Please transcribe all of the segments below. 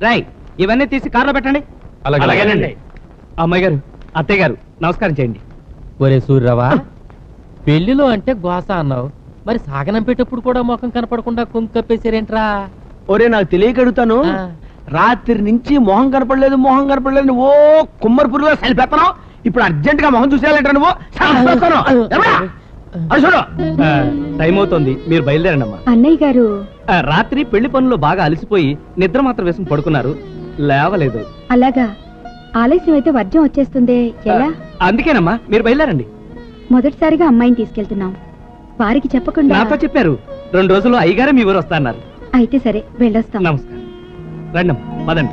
రాయ్ ఇవన్నీ తీసి కార్లో పెట్టండి. అలాగేనండి. అమ్మాయి గారు అత్తయ్య గారు నమస్కారం చేయండి. ఒరే సూర్యరావా పెళ్ళిలో అంటే గోస అన్నావు. మరి సాగనం పెట్టేప్పుడు కూడా ముఖం కనపడకుండా కుంకప్పేసారేంట్రా ఒరే నాకు తెలియక అడుగుతాను ఆ. రాత్రి నుంచి మొహం కనపడలేదు మొహం కనపడలేదు. ఓ కుమ్మరి పురుగులో సరిపెత్తను ఇప్పుడు అర్జెంట్గా మొహం చూసేయాలంట నువ్వు? టైం అవుతోంది. మీరు బయలుదేరండి అమ్మా అన్నయ్య గారు. రాత్రి పెళ్ళి పనుల్లో బాగా అలసిపోయి నిద్ర మాత్రం వేసుకుని పడుకున్నారు. లేవలేదు. అలాగా. ఆలస్యం అయితే వర్జం వచ్చేస్తుందే. ఎలా? అందుకేనమ్మా మీరు బయలుదేరండి. మొదటిసారిగా అమ్మాయిని తీసుకెళ్తున్నాం. వారికి చెప్పకుండా నాతో చెప్పారు. రెండు రోజుల్లో అయ్యగారే మీ ఊరు వస్తా అన్నారు అయితే సరే వెళ్ళొస్తాం. నమస్కారం. రండమ్మా పదండి.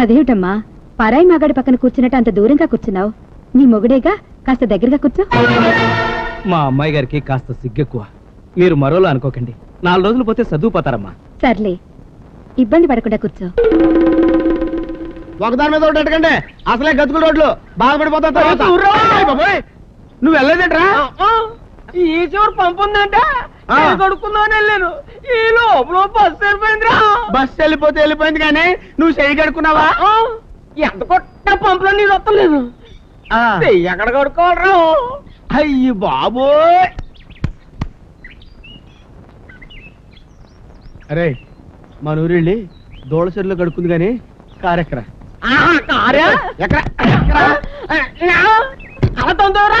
అదేమిటమ్మా? పరాయి మగాడి పక్కన కూర్చున్నట్టు అంత దూరంగా కూర్చున్నావు. నీ మొగుడేగా? కాస్త దగ్గరగా కూర్చో. మా అమ్మాయి గారికి కాస్త సిగ్గెక్కువ. మీరు మరోలో అనుకోకండి. నాలుగు రోజులు పోతే చదువుపోతారమ్మా సర్లే. ఇబ్బంది పడకుండా కూర్చో. ఒకదాని మీద ఒకటి అడగండి. అసలే గతుకుల రోడ్లు. బాధపడిపోతాం తర్వాత. నువ్వు వెళ్ళలేదంట్రా? ఈ చివరి పంపు ఉందంటే కడుక్కుందామని వెళ్ళాను. ఈ లోపల బస్సు వెళ్ళిపోయిందిరా. బస్సు వెళ్ళిపోతే వెళ్ళిపోయింది కానీ నువ్వు చెయ్యి కడుక్కున్నావా? ఎంత కొట్ట పంపులో నీళ్ళు వస్తలేదు. ఎక్కడ కడుక్కోవాలరా? అయ్యి బాబోయ్. అరే మన ఊరెళ్ళి దోళ చెరువులో గడుకుంది కానీ కారు? ఎక్కరా ఆహా, కారా ఎక్కరా అలా తొందరరా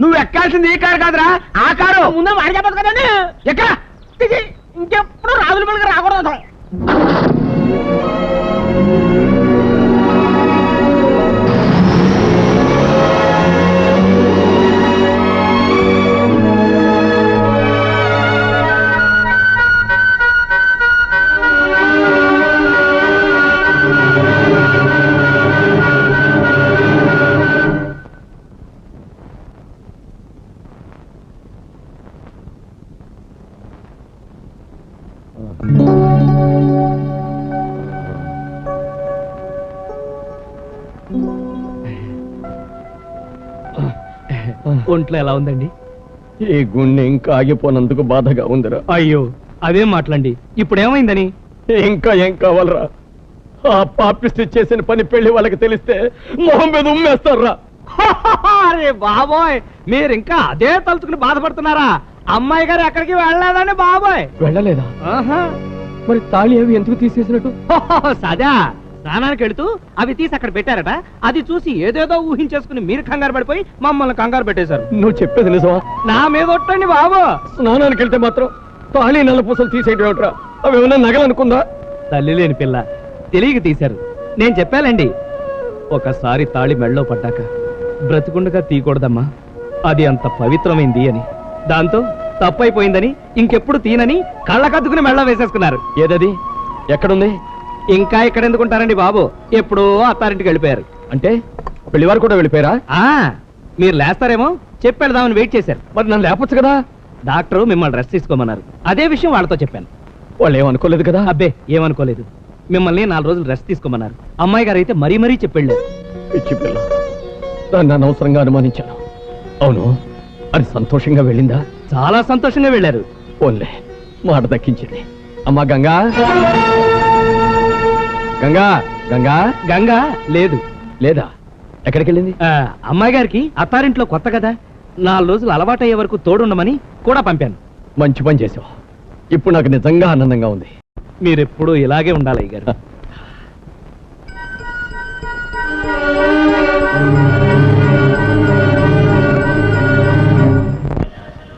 నువ్వు ఎక్కాల్సింది ఈ కారు కాదురా ఆ కారు. ముందే మాట చెప్పదు కదండి. ఎక్కరా ఇది ఇంకెప్పుడు రాజుల పలికి రాకూడదు. ఒంట్లో ఎలా ఉందండి? ఈ గుండె ఇంకా ఆగిపోనందుకు బాధగా ఉందిరా. అయ్యో అదేం మాటలండి? ఇప్పుడు ఏమైందని ఇంకా ఏం కావాలరా? ఆ పాపిస్ట్ చేసిన పని పెళ్ళి వాళ్ళకి తెలిస్తే మొహం మీద ఉమ్మేస్తారా? అరే బాబోయ్ మీరు ఇంకా అదే తలుచుకుని బాధపడుతున్నారా? అమ్మాయి గారు ఎక్కడికి వెళ్ళలేదండి బాబోయ్. వెళ్ళలేదా? ఆహా. మరి తాళి అవి ఎందుకు తీసేసినట్టు? సదా. స్నానానికి వెళుతూ అవి తీసి అక్కడ పెట్టారట. అది చూసి ఏదేదో ఊహించేసుకుని మీరు కంగారు పడిపోయి మమ్మల్ని కంగారు పెట్టేశారు. నువ్వు చెప్పేది నిజమా? నా మీద ఒట్టండి బాబు. స్నానానికి వెళ్తే మాత్రం తాళి నల్ల పూసలు తీసేయడం ఏమిట్రా? అవి ఏమైనా నగలనుకుందా? తల్లి లేని పిల్ల. తెలియక తీశారు. నేను చెప్పాలండి. ఒకసారి తాళి మెళ్ళో పడ్డాక బ్రతికుండగా తీయకూడదమ్మా. అది అంత పవిత్రమైంది అని. దాంతో తప్పైపోయిందని ఇంకెప్పుడు తీనని కళ్ళకద్దుకుని మెళ్ళ వేసేసుకున్నారు. ఏదది? ఎక్కడుంది? ఇంకా ఇక్కడ ఎందుకుంటారండి బాబు? ఎప్పుడో అత్తారింటికి వెళ్ళిపోయారు. అంటే పెళ్ళివారు కూడా వెళ్ళిపోయారా? ఆ మీరు లేస్తారేమో చెప్పి వెళదామని వెయిట్ చేశారు. మరి నన్ను లేపొచ్చు కదా? డాక్టర్ మిమ్మల్ని రెస్ట్ తీసుకోమన్నారు. అదే విషయం వాళ్ళతో చెప్పాను. వాళ్ళు ఏమనుకోలేదు కదా? అబ్బే ఏమనుకోలేదు. మిమ్మల్ని నాలుగు రోజులు రెస్ట్ తీసుకోమన్నారు. అమ్మాయి గారు అయితే మరీ మరీ చెప్పెళ్ళారు పిచ్చి పిల్ల. దాన్ని అనవసరంగా అనుమానించాను. అవును. అది సంతోషంగా వెళ్ళిందా? చాలా సంతోషంగా వెళ్ళారు. ఓన్లే మాట దక్కించింది అమ్మా గంగా! గంగా గంగా! గంగా? లేదు లేదా? ఎక్కడికి వెళ్ళింది ఆ, అమ్మాయి గారికి అత్తారింట్లో కొత్త కదా. నాలుగు రోజులు అలవాటయ్యే వరకు తోడుండమని కూడా పంపాను. మంచి పని చేసావు. ఇప్పుడు నాకు నిజంగా ఆనందంగా ఉంది. మీరెప్పుడూ ఇలాగే ఉండాలి గారు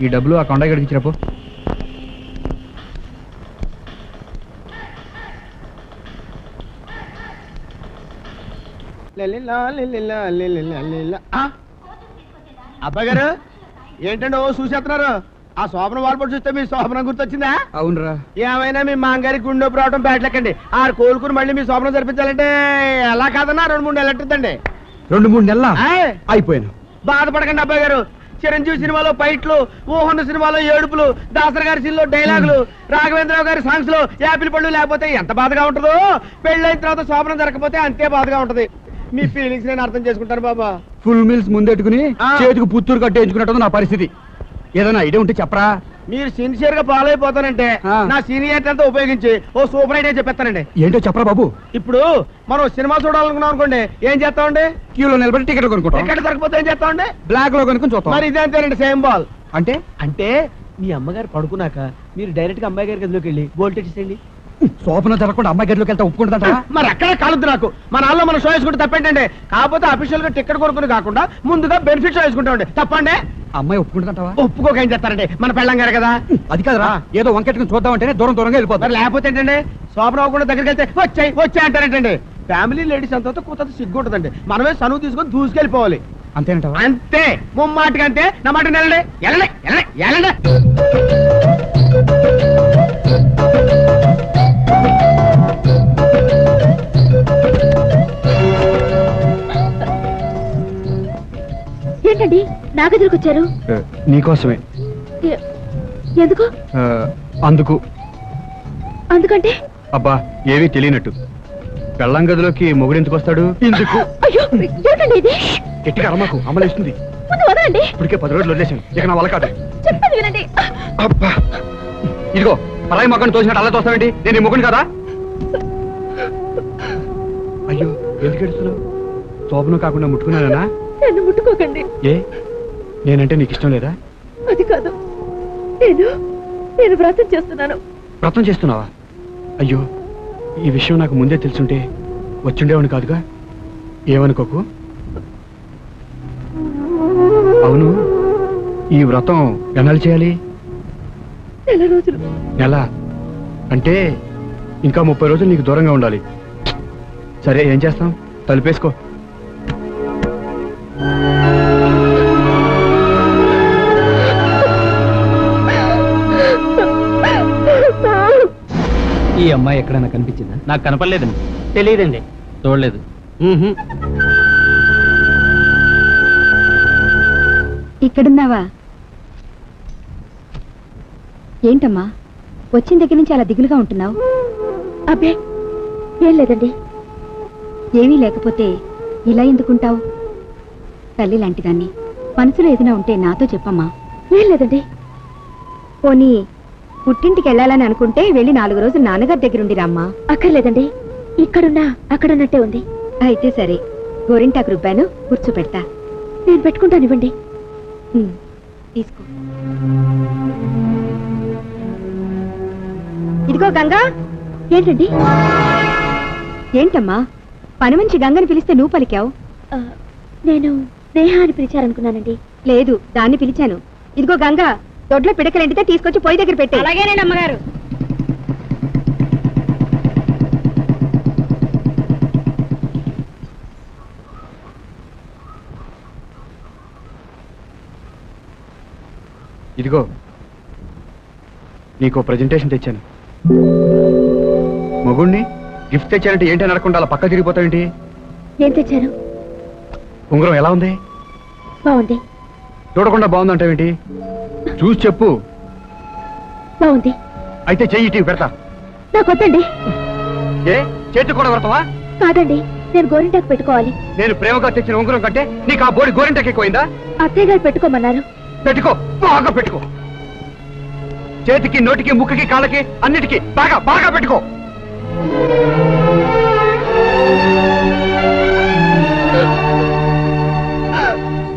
ఈ డబ్బులు ఆ కొండ గడికి ఇచ్చినప్పు అబ్బాయి గారు ఏంటండి ఓ చూసేస్తున్నారు? ఆ శోభన వాల్పడి చూస్తే మీ శోభనం గుర్తొచ్చిందా? అవునరా. ఏమైనా మీ మాంగారి గుండె రావడం బ్యాట్లెక్కండి. ఆరు కోలుకుని మళ్ళీ మీ శోభనం జరిపించాలంటే ఎలా కాదన్నా రెండు మూడు నెలలు ఎట్టుద్దండి రెండు మూడు నెలల? అయిపోయాను. బాధపడకండి అబ్బాయి గారు చిరంజీవి సినిమాలో ఫైట్లు ఊహన్న సినిమాలో ఏడుపులు దాసరి గారి సినిమాలో డైలాగులు రాఘవేంద్రరావు గారి సాంగ్స్లో యాపిల్ పళ్ళు లేకపోతే ఎంత బాధగా ఉంటుందో? పెళ్ళైన తర్వాత శోభనం జరగకపోతే అంతే బాధగా ఉంటది. మీ ఫీలింగ్స్ నేను అర్థం చేసుకుంటాను బాబా. Full meals ముందెట్టుకుని. చేతికి పుత్తూరు కట్టేయించుకున్నట్టు నా పరిస్థితి. ఏదైనా ఐడియా ఉంటే చెప్పరా? మీరు సిన్సియర్గా ఫాలో అయిపోతానంటే. నా సీనియర్ అంతా ఉపయోగించి ఓ సూపర్ ఐడియా చెప్పేస్తానండి. ఏంటో చెప్పరా బాబు? ఇప్పుడు మనం సినిమా చూడాలనుకున్నాం అనుకోండి ఏం చేస్తామండి? క్యూలో నిలబడి టికెట్ కొనుక్కుంటాం. ఎక్కడ దొరకపోతే ఏం చేస్తామండి? బ్లాక్లో కొనుక్కొని చూస్తాం. మరి ఇదే అంతేనండి సేమ్ బాల్. అంటే? అంటే మీ అమ్మగారు పడుకున్నాక మీరు డైరెక్ట్గా అమ్మాయి గారి గదిలోకి వెళ్ళి గోల్డ్ తెచ్చేసేయండి. శోభన జరగకుండా అమ్మాయి గదిలోకి వెళ్తా ఒప్పుకుంటుందంట మరి అక్కడే కాలద్దు నాకు. మన నాన్న మన షో వేసుకుంటే తప్పేంటండి? కాకపోతే అఫీషియల్గా టికెట్ కొనుక్కుని కాకుండా ముందుగా బెనిఫిట్ షో వేసుకుంటామండి తప్పండి. అమ్మాయి ఒప్పుకుంటుందంటావా? ఒప్పుకోక ఏం చేస్తారండి? మన పెళ్ళం గారు కదా. అది కాదురా. ఏదో వంకెట్టుకుని చూద్దామంటేనే దూరం దూరంగా వెళ్ళిపోతారు లేకపోతే ఏంటండి? శోభన అవ్వకుండా దగ్గరికి వెళ్తే వచ్చాయి వచ్చాయి అంటారేంటండి? ఫ్యామిలీ లేడీస్ అంతా కూత సిగ్గు ఉంటుందండి మనమే సనువు తీసుకొని దూసుకెళ్ళిపోవాలి. అంతేనంటావా? అంతే. ముమ్మాటికి అంతే నా మాట వెళ్ళండి వెళ్ళండి వెళ్ళండి వెళ్ళండి. ఏంటండి నా గదిలోకి వచ్చారు నీకోసమే ఎందుకు అందుకు. అందుకంటే? అబ్బా ఏమీ తెలియనట్టు. పెళ్ళం గదిలోకి మొగుడు ఎందుకు వస్తాడు? ఇందుకు అయ్యో ఏంటండి ఇది? గట్టిగా అమ్మకు అమలేస్తుంది ఇప్పటికే పది రోజులు వదిలేశాను. ఇక నా వల్ల కాదు. అబ్బా. ఇదిగో పరాయి మొక్కను తోసినట్టు అలా తోస్తావేంటి? నేను ఈ మొగుడు కదా? అయ్యో ఎందుకు ఎడుస్తున్నావు శోభను కాకుండా ముట్టుకున్నానా నన్ను ముట్టుకోకండి. ఏ? నేనంటే నీకు ఇష్టం లేదా? అది కాదు. నేను నేను వ్రతం చేస్తున్నాను. వ్రతం చేస్తున్నావా? అయ్యో ఈ విషయం నాకు ముందే తెలుసుంటే వచ్చిండేవాడిని కాదుగా? ఏమనుకోకు? అవును ఈ వ్రతం ఎన్నాళ్ళు చేయాలి? నెల రోజులు. నెల? అంటే ఇంకా ముప్పై రోజులు నీకు దూరంగా ఉండాలి. సరే ఏం చేస్తాం? తలుపేసుకో. ఈ అమ్మాయి ఎక్కడైనా కనిపించిందా? నాకు కనపడలేదండి. తెలియదండి చూడలేదు. ఇక్కడున్నావా? ఏంటమ్మా? వచ్చిన దగ్గర నుంచి అలా దిగులుగా ఉంటున్నావు? అబ్బే ఏం లేదండి. ఏమీ లేకపోతే ఇలా ఎందుకుంటావు? తల్లి లాంటిదాన్ని. మనసులో ఏదైనా ఉంటే నాతో చెప్పమ్మా. ఏం లేదండి. పోనీ పుట్టింటికి వెళ్ళాలని అనుకుంటే వెళ్ళి నాలుగు రోజులు నాన్నగారి దగ్గరుండి రామ్మా అక్కర్లేదండి. ఇక్కడున్నా అక్కడున్నట్టే ఉంది. అయితే సరే గోరింటాకు రుబ్బాను కూర్చోపెడతా. నేను పెట్టుకుంటానివ్వండి. ఉమ్, తీసుకో. ఇదిగో గంగా. ఏంటండి? ఏంటమ్మా? పని మంచి గంగని పిలిస్తే నువ్వు పలికావు? నేను నేహ అని పిలిచారనుకున్నానండి. లేదు దాన్ని పిలిచాను. ఇదిగో గంగా దొడ్లో పిడకలేంటితే తీసుకొచ్చి పొయ్యి దగ్గర పెట్టే అలాగేనండి అమ్మగారు. ఇదిగో నీకు ప్రజెంటేషన్ తెచ్చాను. మగుణ్ణి గిఫ్ట్ తెచ్చానంటే ఏంటి అని అడగకుండా అలా పక్క తిరిగిపోతావేంటి? ఏం తెచ్చారు? ఉంగరం ఎలా ఉంది? బాగుంది. చూడకుండా బాగుందంటావేంటి? చూసి చెప్పు. బాగుంది. అయితే చెయ్యి పెడతా. నాకు వద్దండి. ఏ? చేతి కూడా పెడతావా? కాదండి నేను గోరింటాకు పెట్టుకోవాలి. నేను ప్రేమగా తెచ్చిన ఉంగరం కంటే నీకు ఆ బోడి గోరింటకి ఎక్కువైందా? అత్తయ్య గారు పెట్టుకోమన్నారు. పెట్టుకో బాగా పెట్టుకో. చేతికి నోటికి ముక్కుకి కాళ్ళకి అన్నిటికీ బాగా బాగా పెట్టుకో.